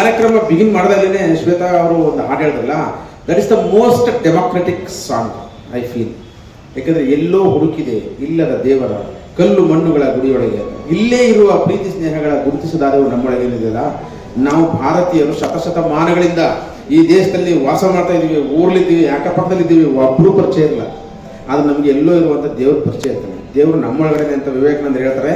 ಕಾರ್ಯಕ್ರಮ ಬಿಗಿನ್ ಮಾಡಿದಾಗಲೇ ಶ್ವೇತಾ ಅವರು ಒಂದು ಹಾಡು ಹೇಳಿದ್ರಲ್ಲ that is the most democratic song I feel ಯಾಕಂದ್ರೆ ಎಲ್ಲೋ ಹುಡುಕಿದೆ ಇಲ್ಲದ ದೇವರ ಕಲ್ಲು ಮಣ್ಣುಗಳ ಗುಡಿಯೊಳಗೆ. ಇಲ್ಲೇ ಇರುವ ಪ್ರೀತಿ ಸ್ನೇಹಗಳ ಗುರುತಿಸದಾದವರು ನಮ್ಮೊಳಗೆ ಏನಿದೆಯಲ್ಲ, ನಾವು ಭಾರತೀಯರು ಶತಶತಮಾನಗಳಿಂದ ಈ ದೇಶದಲ್ಲಿ ವಾಸ ಮಾಡ್ತಾ ಇದ್ದೀವಿ ಊರ್ಲಿದ್ದೀವಿ ಅಕ್ಕಪಕ್ಕದಲ್ಲಿದ್ದೀವಿ ಒಬ್ಬರು ಪರಿಚಯ ಇಲ್ಲ. ಅದು ನಮಗೆ ಎಲ್ಲೋ ಇರುವಂಥ ದೇವ್ರ ಪರಿಚಯ ಇರ್ತಾನೆ ದೇವರು ನಮ್ಮೊಳಗಡೆ ಅಂತ ವಿವೇಕಾನಂದ ಹೇಳ್ತಾರೆ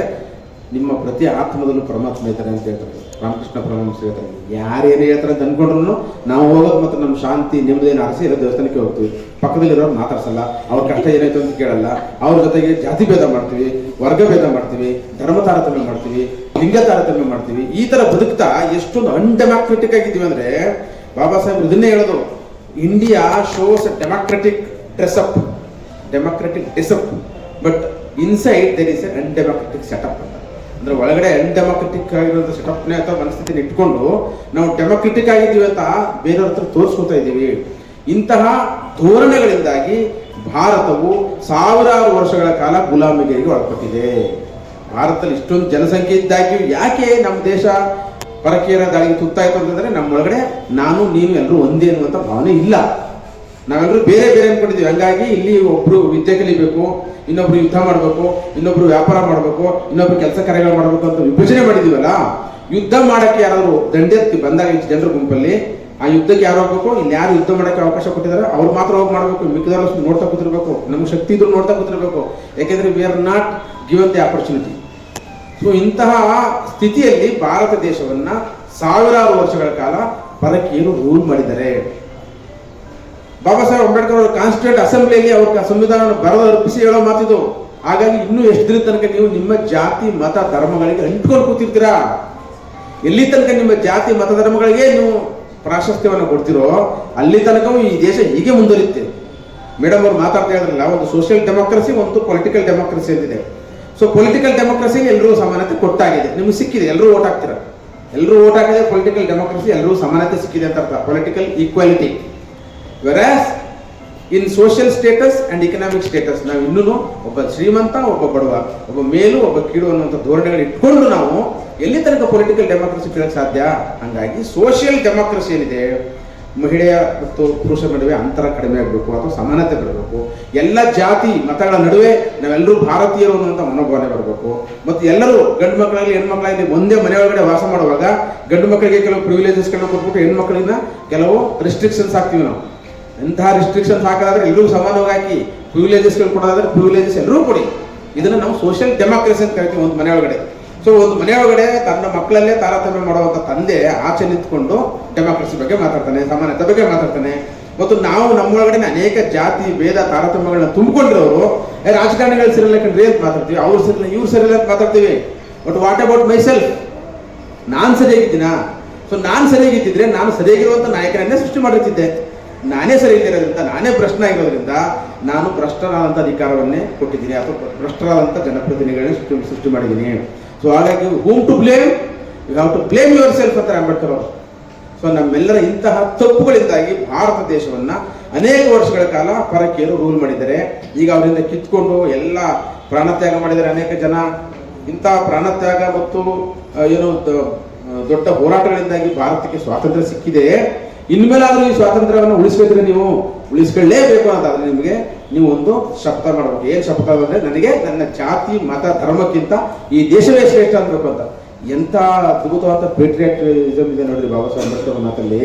ನಿಮ್ಮ ಪ್ರತಿ ಆತ್ಮದಲ್ಲೂ ಪರಮಾತ್ಮ ಇದ್ದಾರೆ ಅಂತ ಹೇಳ್ತಾರೆ. ರಾಮಕೃಷ್ಣ ಪರಮಹಂಸ ಹೇಳ್ತಾರೆ. ಯಾರೇನು ಹೇಳ್ತಾರೆ ಅಂತ ಅನ್ಕೊಂಡ್ರು ನಾವು ಹೋಗೋದು ಮತ್ತು ನಮ್ಮ ಶಾಂತಿ ನೆಮ್ಮದಿಯನ್ನು ಅರಸಿ ಇರೋ ದೇವಸ್ಥಾನಕ್ಕೆ ಹೋಗ್ತೀವಿ. ಪಕ್ಕದಲ್ಲಿರೋರು ಮಾತಾಡ್ಸಲ್ಲ ಅವ್ರ ಕಷ್ಟ ಏನಾಯ್ತು ಅಂತ ಕೇಳಲ್ಲ. ಅವ್ರ ಜೊತೆಗೆ ಜಾತಿ ಭೇದ ಮಾಡ್ತೀವಿ, ವರ್ಗ ಭೇದ ಮಾಡ್ತೀವಿ, ಧರ್ಮ ತಾರತಮ್ಯ ಮಾಡ್ತೀವಿ, ಲಿಂಗ ತಾರತಮ್ಯ ಮಾಡ್ತೀವಿ. ಈ ಥರ ಬದುಕ್ತಾ ಎಷ್ಟೊಂದು ಅನ್ಡೆಮಾಕ್ರೆಟಿಕ್ ಆಗಿದ್ದೀವಿ ಅಂದ್ರೆ ಬಾಬಾ ಸಾಹೇಬ್ ಇದನ್ನೇ ಹೇಳೋದು. India shows democratic dress up democratic ಡಿಸಪ್ but inside there is a undemocratic setup. ಅಂದ್ರೆ ಒಳಗಡೆ ಅನ್ಡೆಮಾಕ್ರೆಟಿಕ್ ಆಗಿರುವಂಥ ಸೆಟಪ್ನೇ ಅಥವಾ ಮನಸ್ಥಿತಿನ ಇಟ್ಕೊಂಡು ನಾವು ಡೆಮಾಕ್ರೆಟಿಕ್ ಆಗಿದ್ದೀವಿ ಅಂತ ಬೇರೆಯವ್ರ ಹತ್ರ ತೋರಿಸ್ಕೊತಾ ಇದ್ದೀವಿ. ಇಂತಹ ಧೋರಣೆಗಳಿಂದಾಗಿ ಭಾರತವು ಸಾವಿರಾರು ವರ್ಷಗಳ ಕಾಲ ಗುಲಾಮಿಗರಿಗೆ ಒಳಪಟ್ಟಿದೆ. ಭಾರತದಲ್ಲಿ ಇಷ್ಟೊಂದು ಜನಸಂಖ್ಯೆ ಇದ್ದಾಗಿಯೂ ಯಾಕೆ ನಮ್ಮ ದೇಶ ಪರಕೀಯರ ದಾಳಿಗೆ ತುತ್ತಾಯಿತು ಅಂತಂದ್ರೆ ನಮ್ಮೊಳಗಡೆ ನಾನು, ನೀನು ಎಲ್ಲರೂ ಒಂದೇ ಅನ್ನುವಂಥ ಭಾವನೆ ಇಲ್ಲ. ನಾವೆಲ್ಲರೂ ಬೇರೆ ಬೇರೆ ಅನ್ಕೊಂಡಿದ್ದೀವಿ. ಹಂಗಾಗಿ ಇಲ್ಲಿ ಒಬ್ರು ವಿದ್ಯೆ ಕಲಿಬೇಕು, ಇನ್ನೊಬ್ರು ಯುದ್ಧ ಮಾಡಬೇಕು, ಇನ್ನೊಬ್ರು ವ್ಯಾಪಾರ ಮಾಡಬೇಕು, ಇನ್ನೊಬ್ರು ಕೆಲಸ ಕಾರ್ಯಗಳು ಮಾಡಬೇಕು ಅಂತ ವಿಭಜನೆ ಮಾಡಿದೀವಲ್ಲ ಯುದ್ಧ ಮಾಡಕ್ಕೆ ಯಾರಾದ್ರು ದಂಡೆತ್ತಿ ಬಂದಾಗ ಜನರ ಗುಂಪಲ್ಲಿ, ಆ ಯುದ್ಧಕ್ಕೆ ಯಾರು ಹೋಗ್ಬೇಕು? ಇಲ್ಲಿ ಯಾರು ಯುದ್ಧ ಮಾಡಕ್ಕೆ ಅವಕಾಶ ಕೊಟ್ಟಿದ್ದಾರೆ, ಅವ್ರು ಮಾತ್ರ ಹೋಗಿ ಮಾಡಬೇಕು. ಮಿಕ್ಕಿದವರು ನೋಡ್ತಾ ಕೂತಿರ್ಬೇಕು. ನಮ್ಗೆ ಶಕ್ತಿ ಇದ್ರು ನೋಡ್ತಾ ಕೂತಿರ್ಬೇಕು. ಯಾಕೆಂದ್ರೆ we are not given the opportunity so ಇಂತಹ ಸ್ಥಿತಿಯಲ್ಲಿ ಭಾರತ ದೇಶವನ್ನ ಸಾವಿರಾರು ವರ್ಷಗಳ ಕಾಲ ಪರಕೀಯರು ರೂಲ್ ಮಾಡಿದ್ದಾರೆ? ಬಾಬಾ ಸಾಹೇಬ್ ಅಂಬೇಡ್ಕರ್ ಅವರು ಕಾನ್ಸ್ಟಿಟ್ಯೂಂಟ್ ಅಸೆಂಬ್ಲಿಯಲ್ಲಿ ಅವ್ರ ಸಂವಿಧಾನವನ್ನು ಬರೆದು ಅರ್ಪಿಸಿ ಹೇಳೋ ಮಾತಿದು. ಹಾಗಾಗಿ ಇನ್ನೂ ಎಷ್ಟು ದಿನ ತನಕ ನೀವು ನಿಮ್ಮ ಜಾತಿ, ಮತ, ಧರ್ಮಗಳಿಗೆ ಅಂಟ್ಕೊಂಡು ಕೂತಿರ್ತೀರಾ? ಎಲ್ಲಿ ತನಕ ನಿಮ್ಮ ಜಾತಿ, ಮತ, ಧರ್ಮಗಳಿಗೆ ನೀವು ಪ್ರಾಶಸ್ತ್ಯವನ್ನು ಕೊಡ್ತಿರೋ, ಅಲ್ಲಿ ತನಕವೂ ಈ ದೇಶ ಹೀಗೆ ಮುಂದುವರಿಯುತ್ತೆ. ಮೇಡಮ್ ಅವ್ರು ಮಾತಾಡ್ತಾ ಇದ್ರಲ್ಲ, ಒಂದು ಸೋಷಿಯಲ್ ಡೆಮೋಕ್ರಸಿ ಒಂದು ಪೊಲಿಟಿಕಲ್ ಡೆಮೋಕ್ರಸಿ ಅಂತಿದೆ. ಸೊ ಪೊಲಿಟಿಕಲ್ ಡೆಮೋಕ್ರಸಿಗೆ ಎಲ್ಲರೂ ಸಮಾನತೆ ಕೊಟ್ಟಾಗಿದೆ. ನಿಮ್ಗೆ ಸಿಕ್ಕಿದೆ ಎಲ್ಲರೂ ಓಟ್ ಹಾಕ್ತೀರಾ? ಎಲ್ಲರೂ ಓಟ್ ಹಾಕಿದ್ರೆ ಪೊಲಿಟಿಕಲ್ ಡೆಮೋಕ್ರಸಿ ಎಲ್ಲರೂ ಸಮಾನತೆ ಸಿಕ್ಕಿದೆ ಅಂತ ಅರ್ಥ. Political equality versus in social status and economic status ನಾವು ಇನ್ನೂ ಒಬ್ಬ ಶ್ರೀಮಂತ, ಒಬ್ಬ ಬಡವ, ಒಬ್ಬ ಮೇಲು, ಒಬ್ಬ ಕೀಳು ಅನ್ನುವಂಥ ಧೋರಣೆಗಳು ಇಟ್ಕೊಂಡು ನಾವು ಎಲ್ಲಿ ತನಕ ಪೊಲಿಟಿಕಲ್ ಡೆಮೋಕ್ರಸಿ ಕೇಳಕ್ಕೆ ಸಾಧ್ಯ? ಹಾಗಾಗಿ ಸೋಷಿಯಲ್ ಡೆಮೋಕ್ರಸಿ ಏನಿದೆ, ಮಹಿಳೆಯ ಮತ್ತು ಪುರುಷರ ನಡುವೆ ಅಂತರ ಕಡಿಮೆ ಆಗಬೇಕು, ಅಥವಾ ಸಮಾನತೆ ಬರಬೇಕು. ಎಲ್ಲ ಜಾತಿ, ಮತಗಳ ನಡುವೆ ನಾವೆಲ್ಲರೂ ಭಾರತೀಯರು ಅನ್ನುವಂಥ ಮನೋಭಾವನೆ ಬರಬೇಕು. ಮತ್ತು ಎಲ್ಲರೂ ಗಂಡು ಮಕ್ಕಳಾಗಲಿ ಹೆಣ್ಮಕ್ಳಾಗಲಿ ಒಂದೇ ಮನೆ ಒಳಗಡೆ ವಾಸ ಮಾಡುವಾಗ ಗಂಡು ಮಕ್ಕಳಿಗೆ ಕೆಲವು ಪ್ರಿವಿಲೇಜಸ್ಗಳನ್ನ ಕೊಟ್ಬಿಟ್ಟು ಹೆಣ್ಮಕ್ಳಿಂದ ಕೆಲವು ರಿಸ್ಟ್ರಿಕ್ಷನ್ಸ್ ಹಾಕ್ತೀವಿ ನಾವು. ಎಂತಹ ರಿಸ್ಟ್ರಿಕ್ಷನ್ಸ್ ಹಾಕೋದಾದ್ರೆ ಎಲ್ಲರೂ ಸಮಾನವಾಗಿ ಹಾಕಿ ಪ್ರಿವಿಲೇಜಸ್ಗಳು ಕೊಡೋದಾದ್ರೆ ಪ್ರಿವಿಲೇಜಸ್ ಎಲ್ಲರೂ ಕೊಡಿ. ಇದನ್ನು ನಾವು ಸೋಷಿಯಲ್ ಡೆಮಾಕ್ರಸಿ ಅಂತ ಕರಿತೀವಿ ಒಂದು ಮನೆ ಒಳಗಡೆ. ಸೊ ಒಂದು ಮನೆ ಒಳಗಡೆ ತನ್ನ ಮಕ್ಕಳಲ್ಲೇ ತಾರತಮ್ಯ ಮಾಡುವಂಥ ತಂದೆ ಆಚೆ ನಿಂತ್ಕೊಂಡು ಡೆಮಾಕ್ರಸಿ ಬಗ್ಗೆ ಮಾತಾಡ್ತಾನೆ, ಸಮಾನತೆ ಬಗ್ಗೆ ಮಾತಾಡ್ತಾನೆ. ಮತ್ತು ನಾವು ನಮ್ಮೊಳಗಡೆ ಅನೇಕ ಜಾತಿ, ಭೇದ, ತಾರತಮ್ಯಗಳನ್ನ ತುಂಬಿಕೊಂಡಿರೋರು ರಾಜಕಾರಣಿಗಳ ಸಿರಲ್ಲ ಕಂಡ್ರಿ ಅಂತ ಮಾತಾಡ್ತೀವಿ. ಅವ್ರ ಸಿರಲ್ಲ ಇವ್ರ ಸಿರಲ್ಲ ಅಂತ ಮಾತಾಡ್ತೀವಿ. But what about myself ನಾನು ಸರಿಯಾಗಿದ್ದೀನಾ? ಸೊ ನಾನು ಸರಿಯಾಗಿದ್ದಿದ್ರೆ ನಾನು ಸರಿಯಾಗಿರುವಂಥ ನಾಯಕರನ್ನೇ ಸೃಷ್ಟಿ ಮಾಡಿರ್ತಿದ್ದೆ. ನಾನೇ ಸರಿ ಇದ್ದಿರೋದ್ರಿಂದ ನಾನೇ ಭ್ರಷ್ಟನಾಗಿರೋದ್ರಿಂದ ನಾನು ಭ್ರಷ್ಟರಾದಂಥ ಅಧಿಕಾರವನ್ನೇ ಕೊಟ್ಟಿದ್ದೀನಿ ಅಥವಾ ಭ್ರಷ್ಟರಾದಂಥ ಜನಪ್ರತಿನಿಧಿಗಳನ್ನೇ ಸೃಷ್ಟಿ ಸೃಷ್ಟಿ ಮಾಡಿದ್ದೀನಿ. ಸೊ ಹಾಗಾಗಿ whom to blame you have to blame yourself ಅಂತ ಅಂಬೇಡ್ಕರ್ ಅವರು. ಸೊ ನಮ್ಮೆಲ್ಲರ ಇಂತಹ ತಪ್ಪುಗಳಿಂದಾಗಿ ಭಾರತ ದೇಶವನ್ನ ಅನೇಕ ವರ್ಷಗಳ ಕಾಲ ಪರಕೀಯರು ರೂಲ್ ಮಾಡಿದ್ದಾರೆ. ಈಗ ಅವರಿಂದ ಕಿತ್ಕೊಂಡು ಎಲ್ಲ ಪ್ರಾಣತ್ಯಾಗ ಮಾಡಿದ್ದಾರೆ ಅನೇಕ ಜನ. ಇಂತಹ ಪ್ರಾಣತ್ಯಾಗ ಮತ್ತು ಏನು ದೊಡ್ಡ ಹೋರಾಟಗಳಿಂದಾಗಿ ಭಾರತಕ್ಕೆ ಸ್ವಾತಂತ್ರ್ಯ ಸಿಕ್ಕಿದೆ. ಇನ್ಮೇಲಾದ್ರೂ ಈ ಸ್ವಾತಂತ್ರ್ಯವನ್ನು ಉಳಿಸ್ಬೇಕ್ರೆ ನೀವು ಉಳಿಸ್ಕೊಳ್ಳೇಬೇಕು ಅಂತಾದ್ರೆ ನಿಮಗೆ ನೀವು ಒಂದು ಶಪಥ ಮಾಡಬೇಕು. ಏನು ಶಪಥ ಅಂದ್ರೆ ನನಗೆ ನನ್ನ ಜಾತಿ, ಮತ, ಧರ್ಮಕ್ಕಿಂತ ಈ ದೇಶವೇ ಶ್ರೇಷ್ಠ ಅನ್ಬೇಕು ಅಂತ. ಎಂತ ಅದ್ಭುತವಾದ ಪೇಟ್ರಿಯಾಟಿಸಮ್ ಇದೆ ನೋಡ್ರಿ ಬಾಬಾ ಸಾಹೇಬ್ ಅಂಬೇಡ್ಕರ್ ಮಾತಲ್ಲಿ.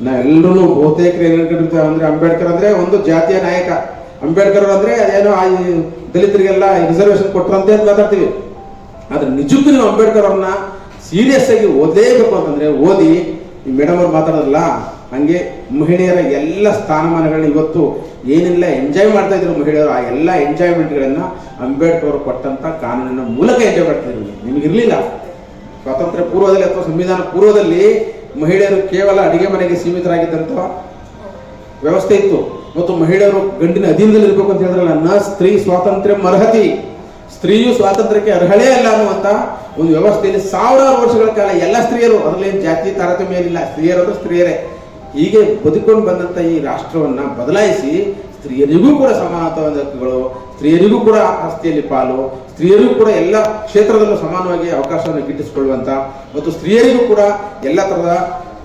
ನಾವೆಲ್ಲರೂ ಬಹುತೇಕರು ಏನಂತ ಅನ್ಕೊಂಡಿರ್ತೀವಿ ಅಂದ್ರೆ ಅಂಬೇಡ್ಕರ್ ಅಂದ್ರೆ ಒಂದು ಜಾತಿಯ ನಾಯಕ. ಅಂಬೇಡ್ಕರ್ ಅಂದ್ರೆ ಅದೇನೋ ಆ ದಲಿತರಿಗೆಲ್ಲ ರಿಸರ್ವೇಶನ್ ಕೊಟ್ರಂತೆ ಅಂತ ಮಾತಾಡ್ತೀವಿ. ಆದ್ರೆ ನಿಜಕ್ಕೂ ನೀವು ಅಂಬೇಡ್ಕರ್ ಅವ್ರನ್ನ ಸೀರಿಯಸ್ ಆಗಿ ಓದಲೇಬೇಕು ಅಂತಂದ್ರೆ ಓದಿ ಮೇಡಮ್ ಅವ್ರು ಮಾತಾಡೋದಲ್ಲ, ಹಂಗೆ ಮಹಿಳೆಯರ ಎಲ್ಲ ಸ್ಥಾನಮಾನಗಳನ್ನ ಇವತ್ತು ಏನೆಲ್ಲ ಎಂಜಾಯ್ ಮಾಡ್ತಾ ಇದ್ರು ಮಹಿಳೆಯರು, ಆ ಎಲ್ಲ ಎಂಜಾಯ್ಮೆಂಟ್ಗಳನ್ನ ಅಂಬೇಡ್ಕರ್ ಅವರು ಕೊಟ್ಟಂತ ಕಾನೂನಿನ ಮೂಲಕ ಎಂಜಾಯ್ ಮಾಡ್ತಾ ಇದ್ರು. ಇರಲಿಲ್ಲ ಸ್ವಾತಂತ್ರ್ಯ ಪೂರ್ವದಲ್ಲಿ ಅಥವಾ ಸಂವಿಧಾನ ಪೂರ್ವದಲ್ಲಿ ಮಹಿಳೆಯರು ಕೇವಲ ಅಡಿಗೆ ಮನೆಗೆ ಸೀಮಿತರಾಗಿದ್ದಂಥ ವ್ಯವಸ್ಥೆ ಇತ್ತು. ಮತ್ತು ಮಹಿಳೆಯರು ಗಂಡಿನ ಅಧೀನದಲ್ಲಿ ಇರಬೇಕು ಅಂತ ಹೇಳಿದ್ರಲ್ಲ ನ ಸ್ತ್ರೀ ಸ್ವಾತಂತ್ರ್ಯ ಅರ್ಹತಿ. ಸ್ತ್ರೀಯು ಸ್ವಾತಂತ್ರ್ಯಕ್ಕೆ ಅರ್ಹಳೇ ಅಲ್ಲ ಅನ್ನುವಂತ ಒಂದು ವ್ಯವಸ್ಥೆಯಲ್ಲಿ ಸಾವಿರಾರು ವರ್ಷಗಳ ಕಾಲ ಎಲ್ಲ ಸ್ತ್ರೀಯರು, ಅದರಲ್ಲಿ ಜಾತಿ ತಾರತಮ್ಯ ಏನಿಲ್ಲ ಸ್ತ್ರೀಯರು ಸ್ತ್ರೀಯರೇ. ಹೀಗೆ ಬದುಕೊಂಡು ಬಂದಂತ ಈ ರಾಷ್ಟ್ರವನ್ನ ಬದಲಾಯಿಸಿ ಸ್ತ್ರೀಯರಿಗೂ ಕೂಡ ಸಮಾನತಾವಾದ ಹಕ್ಕುಗಳು ಸ್ತ್ರೀಯರಿಗೂ ಕೂಡ ಆಸ್ತಿಯಲ್ಲಿ ಪಾಲು, ಸ್ತ್ರೀಯರಿಗೂ ಕೂಡ ಎಲ್ಲ ಕ್ಷೇತ್ರದಲ್ಲೂ ಸಮಾನವಾಗಿ ಅವಕಾಶವನ್ನು ಗಿಟ್ಟಿಸಿಕೊಳ್ಳುವಂತ ಮತ್ತು ಸ್ತ್ರೀಯರಿಗೂ ಕೂಡ ಎಲ್ಲ ತರಹದ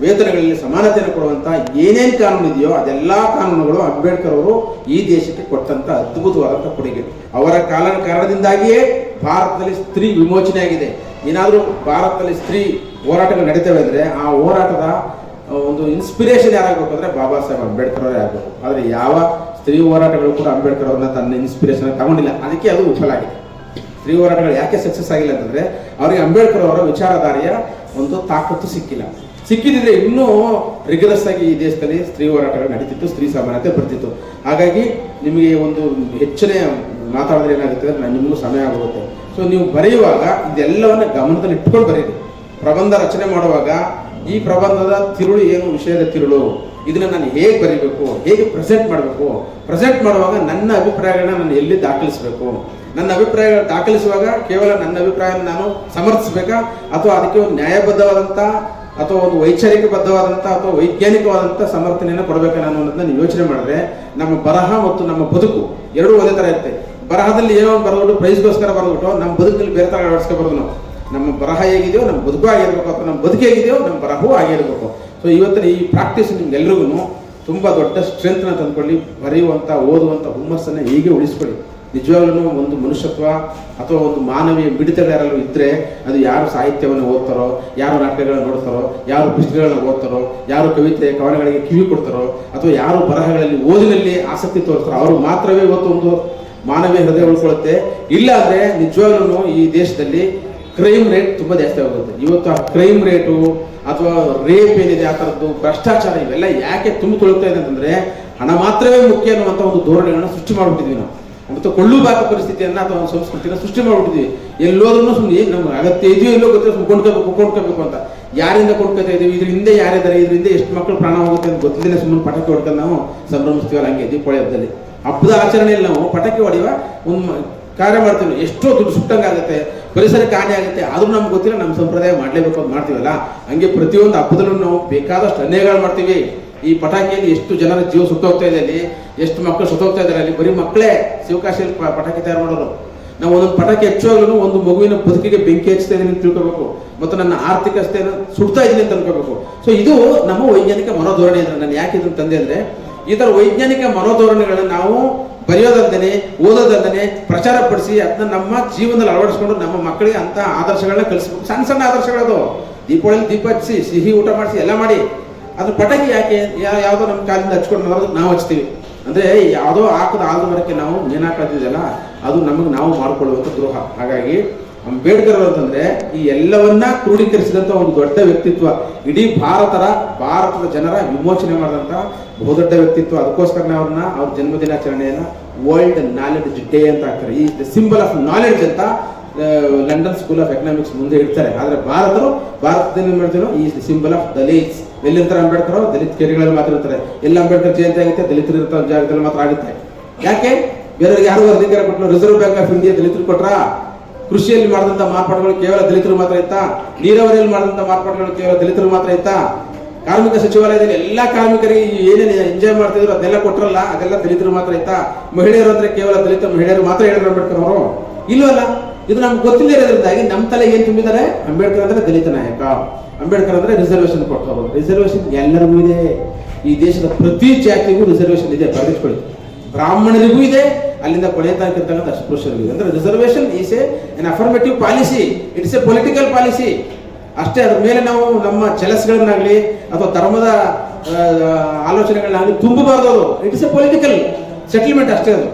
ವೇತನಗಳಲ್ಲಿ ಸಮಾನತೆಯನ್ನು ಕೊಡುವಂಥ ಏನೇನು ಕಾನೂನು ಇದೆಯೋ ಅದೆಲ್ಲ ಕಾನೂನುಗಳು ಅಂಬೇಡ್ಕರ್ ಅವರು ಈ ದೇಶಕ್ಕೆ ಕೊಟ್ಟಂತ ಅದ್ಭುತವಾದಂಥ ಕೊಡುಗೆ. ಅವರ ಕಾಲ ಕಾರಣದಿಂದಾಗಿಯೇ ಭಾರತದಲ್ಲಿ ಸ್ತ್ರೀ ವಿಮೋಚನೆ ಆಗಿದೆ ಏನಾದರೂ ಭಾರತದಲ್ಲಿ ಸ್ತ್ರೀ ಹೋರಾಟಗಳು ನಡೀತವೆ ಅಂದರೆ ಆ ಹೋರಾಟದ ಒಂದು ಇನ್ಸ್ಪಿರೇಷನ್ ಯಾರಾಗಬೇಕು ಅಂದರೆ ಬಾಬಾ ಸಾಹೇಬ್ ಅಂಬೇಡ್ಕರ್ ಅವರೇ ಆಗಬೇಕು. ಆದರೆ ಯಾವ ಸ್ತ್ರೀ ಹೋರಾಟಗಳು ಕೂಡ ಅಂಬೇಡ್ಕರ್ ಅವ್ರನ್ನ ತನ್ನ ಇನ್ಸ್ಪಿರೇಷನ್ ತಗೊಂಡಿಲ್ಲ. ಅದಕ್ಕೆ ಅದು ವಿಫಲ ಆಗಿದೆ. ಸ್ತ್ರೀ ಹೋರಾಟಗಳು ಯಾಕೆ ಸಕ್ಸಸ್ ಆಗಿಲ್ಲ ಅಂತಂದರೆ, ಅವರಿಗೆ ಅಂಬೇಡ್ಕರ್ ಅವರ ವಿಚಾರಧಾರೆಯ ಒಂದು ತಾಕತ್ತು ಸಿಕ್ಕಿಲ್ಲ. ಸಿಕ್ಕಿದ್ರೆ ಇನ್ನೂ ರಿಗರಸ್ ಆಗಿ ಈ ದೇಶದಲ್ಲಿ ಸ್ತ್ರೀ ಹೋರಾಟಗಳು ನಡೀತಿತ್ತು, ಸ್ತ್ರೀ ಸಮಾನತೆ ಬರ್ತಿತ್ತು. ಹಾಗಾಗಿ ನಿಮಗೆ ಒಂದು ಹೆಚ್ಚಿನ ಮಾತಾಡಿದ್ರೆ ಏನಾಗುತ್ತೆ ಅಂದ್ರೆ ನಿಮಗೂ ಸಮಯ ಆಗುತ್ತೆ ಸೊ ನೀವು ಬರೆಯುವಾಗ ಇದೆಲ್ಲವನ್ನ ಗಮನದಲ್ಲಿ ಇಟ್ಕೊಂಡು ಬರೀರಿ. ಪ್ರಬಂಧ ರಚನೆ ಮಾಡುವಾಗ ಈ ಪ್ರಬಂಧದ ತಿರುಳು ಏನು, ವಿಷಯದ ತಿರುಳು? ಇದನ್ನ ನಾನು ಹೇಗೆ ಬರೀಬೇಕು? ಹೇಗೆ ಪ್ರೆಸೆಂಟ್ ಮಾಡಬೇಕು? ಪ್ರೆಸೆಂಟ್ ಮಾಡುವಾಗ ನನ್ನ ಅಭಿಪ್ರಾಯಗಳನ್ನ ನಾನು ಎಲ್ಲಿ ದಾಖಲಿಸಬೇಕು? ನನ್ನ ಅಭಿಪ್ರಾಯ ದಾಖಲಿಸುವಾಗ ಕೇವಲ ನನ್ನ ಅಭಿಪ್ರಾಯ ನಾನು ಸಮರ್ಥಿಸಬೇಕಾ? ಅಥವಾ ಅದಕ್ಕೆ ಒಂದು ನ್ಯಾಯಬದ್ಧವಾದಂಥ ಅಥವಾ ಒಂದು ವೈಚಾರಿಕ ಬದ್ಧವಾದಂಥ ಅಥವಾ ವೈಜ್ಞಾನಿಕವಾದಂಥ ಸಮರ್ಥನೆಯನ್ನು ಕೊಡಬೇಕು ನಾನು ಅನ್ನೋದನ್ನ ನೀವು ಯೋಚನೆ ಮಾಡಿದ್ರೆ ನಮ್ಮ ಬರಹ ಮತ್ತು ನಮ್ಮ ಬದುಕು ಎರಡೂ ಒಂದೇ ಥರ ಇರುತ್ತೆ. ಬರಹದಲ್ಲಿ ಏನೋ ಬರೆದ್ಬಿಟ್ಟು ಪ್ರೈಸ್ಗೋಸ್ಕರ ಬರೆದ್ಬಿಟ್ಟು ನಮ್ಮ ಬದುಕಲ್ಲಿ ಬೇರೆ ಥರ ಅಳವಡಿಸ್ಕೋಬಾರ್ದು ನಾವು. ನಮ್ಮ ಬರಹ ಹೇಗಿದೆಯೋ, ನಮ್ಮ ಬದುಕು ಆಗಿರ್ಬೇಕು ಅಥವಾ ನಮ್ಮ ಬದುಕು ಹೇಗಿದೆಯೋ, ನಮ್ಮ ಬರಹವೂ ಆಗಿರ್ಬೇಕು. ಸೊ ಇವತ್ತಿನ ಈ ಪ್ರಾಕ್ಟೀಸ್ ನಿಮ್ಗೆಲ್ರಿಗೂ ತುಂಬ ದೊಡ್ಡ ಸ್ಟ್ರೆಂತ್ನ ತಂದ್ಕೊಳ್ಳಿ ಬರೆಯುವಂಥ ಓದುವಂಥ ಹುಮ್ಮಸ್ಸನ್ನು ಹೀಗೆ ಉಳಿಸ್ಕೊಳ್ಳಿ. ನಿಜವಾಗ್ಲೂ ಒಂದು ಮನುಷ್ಯತ್ವ ಅಥವಾ ಒಂದು ಮಾನವೀಯ ಮಿಡಿತಗಳು ಯಾರಾದ್ರು ಇದ್ದರೆ ಅದು ಯಾರು ಸಾಹಿತ್ಯವನ್ನು ಓದ್ತಾರೋ, ಯಾರು ನಾಟಕಗಳನ್ನು ನೋಡ್ತಾರೋ, ಯಾರು ಪುಸ್ತಕಗಳನ್ನ ಓದ್ತಾರೋ, ಯಾರು ಕವಿತೆ, ಕವನಗಳಿಗೆ ಕಿವಿ ಕೊಡ್ತಾರೋ, ಅಥವಾ ಯಾರು ಬರಹಗಳಲ್ಲಿ ಓದಿನಲ್ಲಿ ಆಸಕ್ತಿ ತೋರಿಸ್ತಾರೋ, ಅವರು ಮಾತ್ರವೇ ಇವತ್ತು ಒಂದು ಮಾನವೀಯ ಹೃದಯ ಉಳ್ಕೊಳ್ಳುತ್ತೆ. ಇಲ್ಲಾಂದರೆ ನಿಜವಾಗ್ಲೂ ಈ ದೇಶದಲ್ಲಿ ಕ್ರೈಮ್ ರೇಟ್ ತುಂಬ ಜಾಸ್ತಿ ಆಗುತ್ತೆ. ಇವತ್ತು ಆ ಕ್ರೈಮ್ ರೇಟು ಅಥವಾ ರೇಪ್ ಏನಿದೆ, ಆ ಥರದ್ದು ಭ್ರಷ್ಟಾಚಾರ, ಇವೆಲ್ಲ ಯಾಕೆ ತೊಳಗ್ತಾ ಇದೆ ಅಂತಂದ್ರೆ ಹಣ ಮಾತ್ರವೇ ಮುಖ್ಯ ಅನ್ನುವಂಥ ಒಂದು ಧೋರಣೆಗಳನ್ನು ಸೃಷ್ಟಿ ಮಾಡಿಬಿಟ್ಟಿದ್ವಿ ನಾವು. ಮತ್ತು ಕೊಳ್ಳುಬಾಕ ಪರಿಸ್ಥಿತಿಯನ್ನ ಅಥವಾ ಒಂದು ಸಂಸ್ಕೃತಿನ ಸೃಷ್ಟಿ ಮಾಡ್ಬಿಟ್ಟಿದ್ವಿ. ಎಲ್ಲೋದ್ರೂ ಸುಮ್ಮನೆ ನಮ್ಗೆ ಅಗತ್ಯ ಇದೆಯೋ ಎಲ್ಲೋ ಗೊತ್ತಿಲ್ಲ ಸುಮ್ಮನೆ ಕೊಂಡ್ಕೋಬೇಕು ಕೊಂಡ್ಕೋಬೇಕು ಅಂತ. ಯಾರಿಂದ ಕೊಂಡ್ಕೋತಾ ಇದೀವಿ? ಇದ್ರ ಹಿಂದೆ ಯಾರಿದ್ದಾರೆ? ಇದರಿಂದ ಎಷ್ಟು ಮಕ್ಕಳು ಪ್ರಾಣ ಹೋಗುತ್ತೆ ಅಂತ ಗೊತ್ತಿಲ್ಲ ಸುಮ್ಮನೆ ಪಟಾಕಿ ಹೊಡ್ಕೊಂಡು ನಾವು ಸಂಭ್ರಮಿಸ್ತೀವಲ್ಲ ಹಂಗೆ ದೀಪಾವಳಿ ಹಬ್ಬದಲ್ಲಿ. ಹಬ್ಬದ ಆಚರಣೆಯಲ್ಲಿ ನಾವು ಪಟಾಕಿ ಹೊಡೆಯುವ ಒಂದು ಕಾರ್ಯ ಮಾಡ್ತೀವಿ. ಎಷ್ಟೋ ದುಡ್ಡು ಸುಟ್ಟಂಗೆ ಆಗುತ್ತೆ ಪರಿಸರಕ್ಕೆ ಹಾನಿ ಆಗುತ್ತೆ. ಆದರೂ ನಮ್ಗೆ ಗೊತ್ತಿಲ್ಲ ನಮ್ಮ ಸಂಪ್ರದಾಯ ಮಾಡಲೇಬೇಕು ಅಂತ ಮಾಡ್ತೀವಲ್ಲ. ಹಂಗೆ ಪ್ರತಿಯೊಂದು ಹಬ್ಬದಲ್ಲೂ ನಾವು ಬೇಕಾದಷ್ಟು ಅನ್ಯಾಯಗಳು ಮಾಡ್ತೀವಿ. ಈ ಪಟಾಕಿಯಲ್ಲಿ ಎಷ್ಟು ಜನರ ಜೀವ ಸುತ್ತೋಗ್ತಾ ಇದೆ ಅಲ್ಲಿ, ಎಷ್ಟು ಮಕ್ಕಳು ಸುತ್ತೋಗ್ತಾ ಇದ್ದಾರೆ ಅಲ್ಲಿ, ಬರೀ ಮಕ್ಕಳೇ ಶಿವಕಾಶಿಯಲ್ಲಿ ಪಟಾಕಿ ತಯಾರು ಮಾಡೋರು. ನಾವು ಒಂದೊಂದು ಪಟಾಕಿ ಹೆಚ್ಚುವಾಗ್ಲೂ ಒಂದು ಮಗುವಿನ ಬದುಕಿಗೆ ಬೆಂಕಿ ಹಚ್ತಾ ಇದೀನಿ ಅಂತ ತಿಳ್ಕೋಬೇಕು ಮತ್ತು ನನ್ನ ಆರ್ಥಿಕ ಸ್ಥಿತಿಯನ್ನು ಸುಡ್ತಾ ಇದ್ದೀನಿ ಅಂತ ಅನ್ಕೋಬೇಕು ಸೊ ಇದು ನಮ್ಮ ವೈಜ್ಞಾನಿಕ ಮನೋಧೋರಣೆ ಅಂದ್ರೆ, ನಾನು ಯಾಕೆ ಇದನ್ನು ತಂದೆ ಅಂದ್ರೆ ಥರ ವೈಜ್ಞಾನಿಕ ಮನೋಧೋರಣೆಗಳನ್ನ ನಾವು ಬರೆಯೋದಲ್ದೇ ಓದೋದಲ್ದೇ ಪ್ರಚಾರ ಪಡಿಸಿ ಅದನ್ನ ನಮ್ಮ ಜೀವನದಲ್ಲಿ ಅಳವಡಿಸ್ಕೊಂಡು ನಮ್ಮ ಮಕ್ಕಳಿಗೆ ಅಂತ ಆದರ್ಶಗಳನ್ನ ಕಲಿಸ್ಬೇಕು. ಸಣ್ಣ ಸಣ್ಣ ಆದರ್ಶಗಳದು. ದೀಪಾವಳಿ ದೀಪ ಹಚ್ಚಿ, ಸಿಹಿ ಊಟ ಮಾಡಿಸಿ, ಎಲ್ಲ ಮಾಡಿ. ಅದ್ರ ಪಟಾಕಿ ಯಾಕೆ ಯಾವುದೋ ನಮ್ಮ ಕಾಲಿಂದ ಹಚ್ಕೊಂಡು ಬರೋದು ನಾವು ಹಚ್ತೀವಿ. ಅಂದ್ರೆ ಯಾವುದೋ ಹಾಕದ ಆಲ್ದ ಮರಕ್ಕೆ ನಾವು ಏನು ಹಾಕೋದಿದೆಯಲ್ಲ ಅದು ನಮಗೆ ನಾವು ಮಾಡಿಕೊಳ್ಳುವಂಥ ದ್ರೋಹ. ಹಾಗಾಗಿ ಅಂಬೇಡ್ಕರ್ ಅಂತಂದ್ರೆ ಈ ಎಲ್ಲವನ್ನ ಕ್ರೋಢೀಕರಿಸಿದಂತ ಒಂದು ದೊಡ್ಡ ವ್ಯಕ್ತಿತ್ವ. ಇಡೀ ಭಾರತರ, ಭಾರತದ ಜನರ ವಿಮೋಚನೆ ಮಾಡಿದಂತ ಬಹುದೊಡ್ಡ ವ್ಯಕ್ತಿತ್ವ. ಅದಕ್ಕೋಸ್ಕರ ಅವ್ರನ್ನ ಅವ್ರ ಜನ್ಮದಿನಾಚರಣೆಯನ್ನ ವರ್ಲ್ಡ್ ನಾಲೆಡ್ಜ್ ಡೇ ಅಂತ ಹಾಕ್ತಾರೆ. ಈ ಸಿಂಬಲ್ ಆಫ್ ನಾಲೆಡ್ಜ್ ಅಂತ ಲಂಡನ್ ಸ್ಕೂಲ್ ಆಫ್ ಎಕನಾಮಿಕ್ಸ್ ಮುಂದೆ ಇಡ್ತಾರೆ. ಆದ್ರೆ ಭಾರತರು, ಭಾರತದಲ್ಲಿ ಏನ್ ಮಾಡ್ತೀರೋ ಈ ಸಿಂಬಲ್ ಆಫ್ ದಲಿತ್ಸ್ ಎಲ್ಲಿರ್ತಾರೆ ಅಂಬೇಡ್ಕರ್ ದಲಿತ ಕೇರಿಗಳಲ್ಲಿ ಮಾತ್ರ ಇರ್ತಾರೆ ಎಲ್ಲ ಅಂಬೇಡ್ಕರ್ ಜಯಂತಿ ಆಗುತ್ತೆ, ದಲಿತರು ಇರ್ತಾ ಜಾಗದಲ್ಲಿ ಮಾತ್ರ ಆಗುತ್ತೆ. ಯಾಕೆ? ಬೇರೆಯವ್ರಿಗೆ ಯಾರು ಅಧಿಕಾರ ಕೊಟ್ಟರು ರಿಸರ್ವ್ ಬ್ಯಾಂಕ್ ಆಫ್ ಇಂಡಿಯಾ ದಲಿತರು ಕೊಟ್ರ? ಕೃಷಿಯಲ್ಲಿ ಮಾಡಿದಂಥ ಮಾರ್ಪಾಡುಗಳು ಕೇವಲ ದಲಿತರು ಮಾತ್ರ ಇತ್ತಾ? ನೀರಾವರಿಯಲ್ಲಿ ಮಾಡಿದಂತ ಮಾರ್ಪಾಡುಗಳು ಕೇವಲ ದಲಿತರು ಮಾತ್ರ ಇತ್ತಾ? ಕಾರ್ಮಿಕ ಸಚಿವಾಲಯದಲ್ಲಿ ಎಲ್ಲಾ ಕಾರ್ಮಿಕರಿಗೆ ಏನೇನು ಎಂಜಾಯ್ ಮಾಡ್ತಿದ್ರು ಅದೆಲ್ಲ ಕೊಟ್ಟರಲ್ಲ ಅದೆಲ್ಲ ದಲಿತರು ಮಾತ್ರ ಇತ್ತಾ? ಮಹಿಳೆಯರು ಅಂದ್ರೆ ಕೇವಲ ದಲಿತ ಮಹಿಳೆಯರು ಮಾತ್ರ ಹೇಳಿದ್ರು ಅಂಬೇಡ್ಕರ್ ಅವರು. ಇಲ್ಲವಲ್ಲ ಇದು ನಮ್ಗೆ ಗೊತ್ತಿಲ್ಲ ಇರೋದ್ರಿಂದಾಗಿ ನಮ್ಮ ತಲೆ ಏನು ತುಂಬಿದ್ದಾರೆ? ಅಂಬೇಡ್ಕರ್ ಅಂದ್ರೆ ದಲಿತ ನಾಯಕ. ಅಂಬೇಡ್ಕರ್ ಅಂದ್ರೆ ರಿಸರ್ವೇಶನ್ ಕೊಡ್ತಾರೆ ರಿಸರ್ವೇಶನ್ ಎಲ್ಲರಿಗೂ ಇದೆ. ಈ ದೇಶದ ಪ್ರತಿ ಜಾತಿಗೂ ರಿಸರ್ವೇಶನ್ ಇದೆ ಬರೆದಿಟ್ಕೊಳ್ಳಿ ಬ್ರಾಹ್ಮಣರಿಗೂ ಇದೆ, ಅಲ್ಲಿಂದ ಕೊನೆ ತನಕ ಅಸ್ಪೃಶ್ಯರಿಗೂ ಇದೆ. ಅಂದ್ರೆ reservation is a an affirmative policy it's a political policy ಅಷ್ಟೇ, ಅದ್ರ ಮೇಲೆ ನಾವು ನಮ್ಮ ಚಲಸ್ಗಳನ್ನಾಗ್ಲಿ ಅಥವಾ ಧರ್ಮದ ಆಲೋಚನೆಗಳನ್ನಾಗಲಿ ತುಂಬಬಾರ್ದು ಅದು. ಇಟ್ಸ್ ಎ ಪೊಲಿಟಿಕಲ್ ಸೆಟಲ್ಮೆಂಟ್ ಅಷ್ಟೇ ಅದು.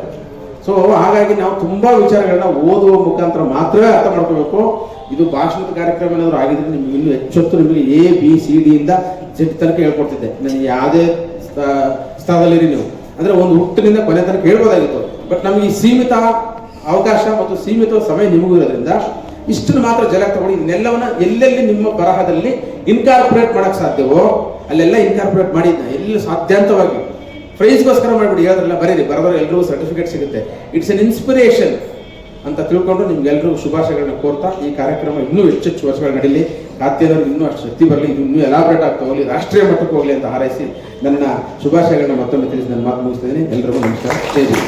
ಸೊ ಹಾಗಾಗಿ ನಾವು ತುಂಬಾ ವಿಚಾರಗಳನ್ನ ಓದುವ ಮುಖಾಂತರ ಮಾತ್ರವೇ ಅರ್ಥ ಮಾಡ್ಕೋಬೇಕು. ಇದು ಭಾಷಣದ ಕಾರ್ಯಕ್ರಮ ಏನಾದರೂ ಆಗಿದ್ರೆ ನಿಮ್ಗೆ ಇನ್ನೂ ಹೆಚ್ಚೊತ್ತು ನಿಮಗೆ ಎ ಬಿ ಸಿ ಡಿ ಇಂದ ಜೆಡ್ ತನಕ ಹೇಳ್ಕೊಡ್ತಿದ್ದೆ. ನನಗೆ ಯಾವುದೇ ಸ್ಥ- ಸ್ಥಳದಲ್ಲಿರಿ ನೀವು. ಅಂದ್ರೆ ಒಂದು ಹುಟ್ಟಿನಿಂದ ಕೊನೆ ತನಕ ಹೇಳ್ಬೋದಾಗಿತ್ತು. ಬಟ್ ನಮಗೆ ಈ ಸೀಮಿತ ಅವಕಾಶ ಮತ್ತು ಸೀಮಿತ ಸಮಯ ನಿಮಗೂ ಇರೋದ್ರಿಂದ ಇಷ್ಟನ್ನು ಮಾತ್ರ ಜಲಕ್ಕೆ ತಗೊಂಡು ಇನ್ನೆಲ್ಲವನ್ನ ಎಲ್ಲೆಲ್ಲಿ ನಿಮ್ಮ ಬರಹದಲ್ಲಿ ಇನ್ಕಾರ್ಪೊರೇಟ್ ಮಾಡಕ್ ಸಾಧ್ಯವೋ, ಅಲ್ಲೆಲ್ಲ ಇನ್ಕಾರ್ಪೊರೇಟ್ ಮಾಡಿ ಎಲ್ಲಿ ಸಾಧ್ಯಾಂತವಾಗಿ ಪ್ರೈಸ್ಗೋಸ್ಕರ ಮಾಡಿಬಿಡಿ, ಹೇಳಿದ್ರಲ್ಲ, ಬರೀರಿ ಬರೋದ್ರ ಎಲ್ಲರಿಗೂ ಸರ್ಟಿಫಿಕೇಟ್ ಸಿಗುತ್ತೆ. ಇಟ್ಸ್ ಅನ್ ಇನ್ಸ್ಪಿರೇಷನ್ ಅಂತ ತಿಳ್ಕೊಂಡು ನಿಮ್ಗೆಲ್ರಿಗೂ ಶುಭಾಶಯಗಳನ್ನ ಕೋರ್ತಾ ಈ ಕಾರ್ಯಕ್ರಮ ಇನ್ನೂ ಹೆಚ್ಚೆಚ್ಚು ವರ್ಷಗಳು ನಡೀಲಿ. ಖಾದ್ಯದವ್ರಿಗೆ ಇನ್ನೂ ಅಷ್ಟು ಶಕ್ತಿ ಬರಲಿ, ಇದು ಇನ್ನೂ ಎಲಾಬ್ರೇಟ್ ಆಗ್ತಾ ಹೋಗಲಿ ರಾಷ್ಟ್ರೀಯ ಮಟ್ಟಕ್ಕೆ ಹೋಗಲಿ ಅಂತ ಹಾರೈಸಿ ನನ್ನ ಶುಭಾಶಯಗಳನ್ನ ಮತ್ತೊಮ್ಮೆ ತಿಳಿಸಿ ನನ್ನ ಮಾತು ಮುಗಿಸ್ತಿದ್ದೀನಿ ಎಲ್ಲರಿಗೂ ನಮಸ್ಕಾರ. ಜೈ ಜೈ.